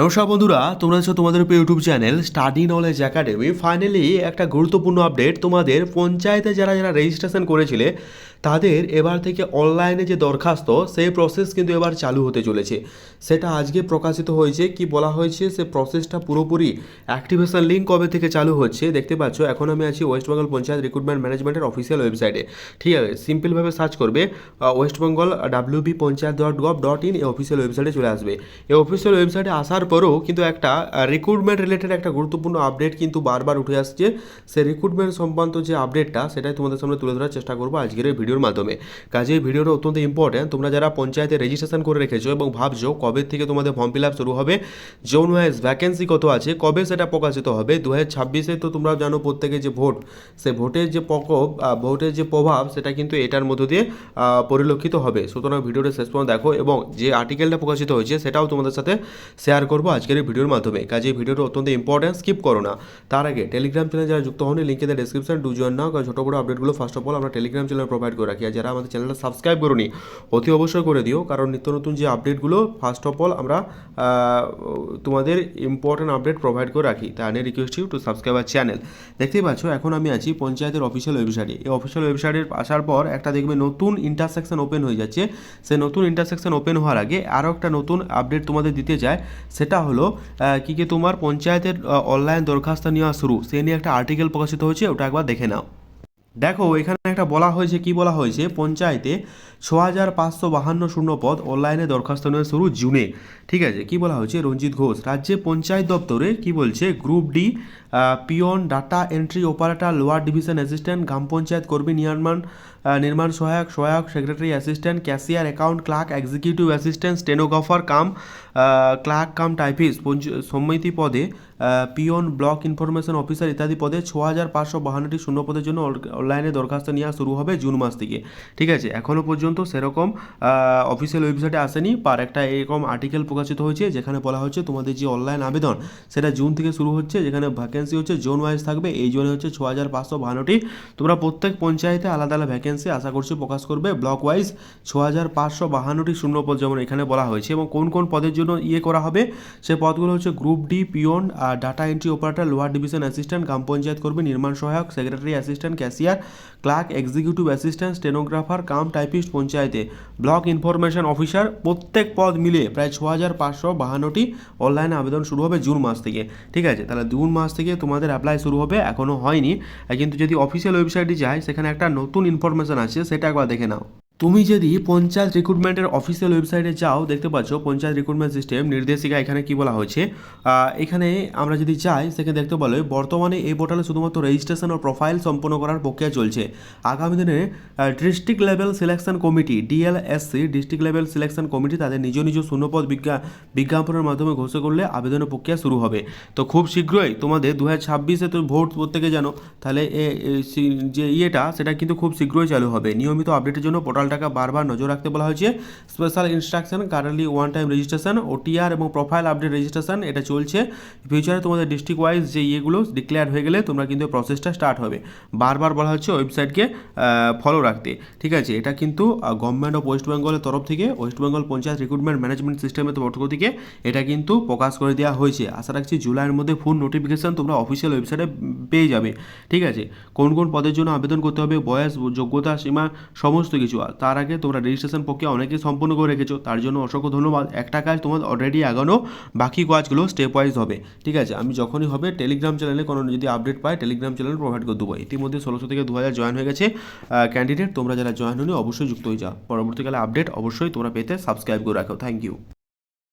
নমস্কার বন্ধুরা, তোমরা হচ্ছে তোমাদের প্রিয় YouTube channel study knowledge academy. Finally একটা গুরুত্বপূর্ণ আপডেট তোমাদের পঞ্চায়েতে যারা যারা রেজিস্ট্রেশন করেছিলে, তাদের এবার থেকে অনলাইনে যে দরখাস্ত, সেই প্রসেস কিন্তু এবার চালু হতে চলেছে। সেটা আজকে প্রকাশিত হয়েছে, কি বলা হয়েছে, সে প্রসেসটা পুরোপুরি অ্যাক্টিভেশন লিঙ্ক কবে থেকে চালু হচ্ছে, দেখতে পাচ্ছ, এখন আমি আছি ওয়েস্ট বেঙ্গল পঞ্চায়েত রিক্রুটমেন্ট ম্যানেজমেন্টের অফিসিয়াল ওয়েবসাইটে ঠিক আছে সিম্পলভাবে সার্চ করবে West Bengal W B panchayat dot gov dot in এই অফিসিয়াল ওয়েবসাইটে চলে আসবে। এই অফিসিয়াল ওয়েবসাইটে আসার পরেও কিন্তু একটা রিক্রুটমেন্ট রিলেটেড একটা গুরুত্বপূর্ণ আপডেট কিন্তু বারবার উঠে আসছে। সেই রিক্রুটমেন্ট সংক্রান্ত যে আপডেটটা সেটাই তোমাদের সামনে তুলে ধরার চেষ্টা করব আজকের এই ভিডিওর মাধ্যমে। কাজে এই ভিডিওটা অত্যন্ত ইম্পর্ট্যান্ট তোমরা যারা পঞ্চায়েতে রেজিস্ট্রেশন করে রেখেছো এবং ভাবছ কবে থেকে তোমাদের ফর্ম ফিল আপ শুরু হবে, জোন ওয়াইজ ভ্যাকেন্সি কত আছে, কবে সেটা প্রকাশিত হবে দু হাজার ছাব্বিশে তো তোমরা জানো প্রত্যেকে যে ভোট, সে ভোটের যে প্রকোপ ভোটের যে প্রভাব, সেটা কিন্তু এটার মধ্য দিয়ে পরিলক্ষিত হবে। সুতরাং ভিডিওটা শেষ পর্যন্ত দেখো এবং যে আর্টিকেলটা প্রকাশিত হয়েছে, সেটাও তোমাদের সাথে শেয়ার করব আজকের এই ভিডিওর মাধ্যমে। কাজে এই ভিডিওটা অত্যন্ত ইম্পর্ট্যান্ট স্কিপ করো না। তার আগে টেলিগ্রাম চ্যানেল যারা যুক্ত হন লিঙ্কে দেয় ডিসক্রিপশন ডু জয়েন নাও কারণ ছোটো বড়ো আপডেটগুলো ফার্স্ট অফ অল আমরা টেলিগ্রাম চ্যানেল প্রোভাইড করে রাখি। আর যারা আমাদের চ্যানেলটা সাবস্ক্রাইব করোনি, অতি অবশ্যই করে দিও, কারণ নিত্য নতুন যে আপডেটগুলো ফার্স্ট অফ অল আমরা তোমাদের ইম্পর্টেন্ট আপডেট প্রোভাইড করে রাখি। তাই আনে রিকোয়েস্ট ইউ টু সাবস্ক্রাইব আর চ্যানেল দেখতেই পাচ্ছ, এখন আমি আছি পঞ্চায়েতের অফিসিয়াল ওয়েবসাইটে এই অফিসিয়াল ওয়েবসাইটে আসার পর একটা দেখবে নতুন ইন্টারসেকশন ওপেন হয়ে যাচ্ছে। সেই নতুন ইন্টারসেকশন ওপেন হওয়ার আগে আরও একটা নতুন আপডেট তোমাদের দিতে চায় সেটা হলো কি কি তোমার পঞ্চায়েতের অনলাইন দরখাস্ত নেওয়া শুরু? সে নিয়ে একটা আর্টিকেল প্রকাশিত হয়েছে, ওটা একবার দেখে নাও। দেখো, এখানে একটা বলা হয়েছে, কি বলা হয়েছে? পঞ্চায়েতে ছ হাজার পাঁচশো বাহান্ন শূন্য পদ অনলাইনে দরখাস্ত নেওয়া শুরু জুনে। ঠিক আছে, কি বলা হয়েছে? রঞ্জিত ঘোষ। রাজ্যে পঞ্চায়েত দপ্তরে কি বলছে? Group D peon, data entry operator, lower division assistant, গ্রাম পঞ্চায়েত কর্মী, নির্মাণ নির্মাণ সহায়ক সহায়ক secretary assistant, cashier account clerk, executive assistant, stenographer, cum clerk, cum typist. সমিতি পদে পিয়ন, ব্লক ইনফরমেশন অফিসার ইত্যাদি পদে ছ হাজার পাঁচশো বাহান্নটি শূন্য পদের জন্য অনলাইনে দরখাস্ত নেওয়া শুরু হবে জুন মাস থেকে। ঠিক আছে? এখনও পর্যন্ত সেরকম অফিসিয়াল ওয়েবসাইটে আসেনি। পার একটা এরকম আর্টিকেল প্রকাশিত হয়েছে, যেখানে বলা হচ্ছে তোমাদের যে অনলাইন আবেদন, সেটা জুন থেকে শুরু হচ্ছে, যেখানে ভ্যাকেন্সি হচ্ছে জোন ওয়াইজ থাকবে। এই জোনে হচ্ছে ছ হাজার পাঁচশো বাহান্নটি। তোমরা প্রত্যেক পঞ্চায়েতে আলাদা আলাদা ভ্যাকেন্সি আশা করছি প্রকাশ করবে। ব্লক ওয়াইজ ছ হাজার পাঁচশো বাহান্নটি শূন্য পদ যেমন এখানে বলা হয়েছে এবং কোন কোন পদের জন্য ইয়ে করা হবে, সে পদগুলো হচ্ছে গ্রুপ ডি পিওন আর data entry operator lower division assistant গ্রাম পঞ্চায়েত কর্মী, নির্মাণ সহায়ক secretary assistant cashier clerk executive assistant stenographer, cum typist পঞ্চায়েতে। ব্লক ইনফরমেশন অফিসার, প্রত্যেক পদ মিলে প্রায় ছ হাজার পাঁচশো বাহান্নটি অনলাইনে আবেদন শুরু হবে জুন মাস থেকে। ঠিক আছে, তাহলে জুন মাস থেকে তোমাদের অ্যাপ্লাই শুরু হবে এখনও হয়নি। কিন্তু যদি অফিসিয়াল ওয়েবসাইটে যায়, সেখানে একটা নতুন ইনফরমেশন আছে সেটা একবার দেখে নাও। তুমি যদি পঞ্চায়েত রিক্রুটমেন্টের অফিসিয়াল ওয়েবসাইটে যাও, দেখতে পাচ্ছ পঞ্চায়েত রিক্রুটমেন্ট সিস্টেম নির্দেশিকা এখানে কি বলা হয়েছে? এখানে আমরা যদি যাই, সেখানে দেখতে বলে, বর্তমানে এই পোর্টালে শুধুমাত্র রেজিস্ট্রেশন ও প্রোফাইল সম্পন্ন করার প্রক্রিয়া চলছে। আগামী দিনে district level selection committee DLSC district level selection committee তাদের নিজ নিজ শূন্যপদ বিজ্ঞা বিজ্ঞাপনের মাধ্যমে ঘোষণা করলে আবেদনের প্রক্রিয়া শুরু হবে। তো খুব শীঘ্রই তোমাদের দু হাজার ছাব্বিশে তো ভোট প্রত্যেকে জানো, তাহলে যে ইয়েটা, সেটা কিন্তু খুব শীঘ্রই চালু হবে। নিয়মিত আপডেটের জন্য পোর্টালটাকে বারবার নজর রাখতে বলা হয়েছে। Special instruction currently one time registration OTR এবং প্রোফাইল আপডেট রেজিস্ট্রেশন এটা চলছে। ফিউচারে তোমাদের ডিস্ট্রিক্ট ওয়াইজ যে ইয়েগুলো ডিক্লেয়ার হয়ে গেলে তোমরা কিন্তু প্রসেসটা স্টার্ট হবে। বারবার বলা হচ্ছে ওয়েবসাইটকে ফলো রাখতে। ঠিক আছে, এটা কিন্তু গভর্নমেন্ট অফ ওয়েস্ট বেঙ্গলের তরফ থেকে West Bengal panchayat recruitment management সিস্টেমের পক্ষ থেকে এটা কিন্তু প্রকাশ করে দেওয়া হয়েছে। আশা রাখছি জুলাইয়ের মধ্যে ফুল নোটিফিকেশন তোমরা অফিসিয়াল ওয়েবসাইটে পেয়ে যাবে। ঠিক আছে, কোন কোন পদের জন্য আবেদন করতে হবে, বয়স, যোগ্যতা, সীমা, সমস্ত কিছু তার আগে তোমরা রেজিস্ট্রেশন প্রক্রিয়া অনেকেই সম্পূর্ণ করে রেখেছো। তার জন্য অসংখ্য ধন্যবাদ। একটা কাজ তোমার অলরেডি এগানো বাকি কাজগুলো স্টেপ ওয়াইজ হবে। ঠিক আছে? আমি যখনই হবে টেলিগ্রাম চ্যানেলে কোনো যদি আপডেট পাই টেলিগ্রাম চ্যানেল প্রোভাইড করে দেবো। ইতিমধ্যে ষোলোশো থেকে দু হাজার জয়েন হয়ে গেছে ক্যান্ডিডেট তোমরা যারা জয়েন হলে অবশ্যই যুক্ত হয়ে যাও। পরবর্তীকালে আপডেট অবশ্যই তোমরা পেতে সাবস্ক্রাইব করে রাখো। Thank you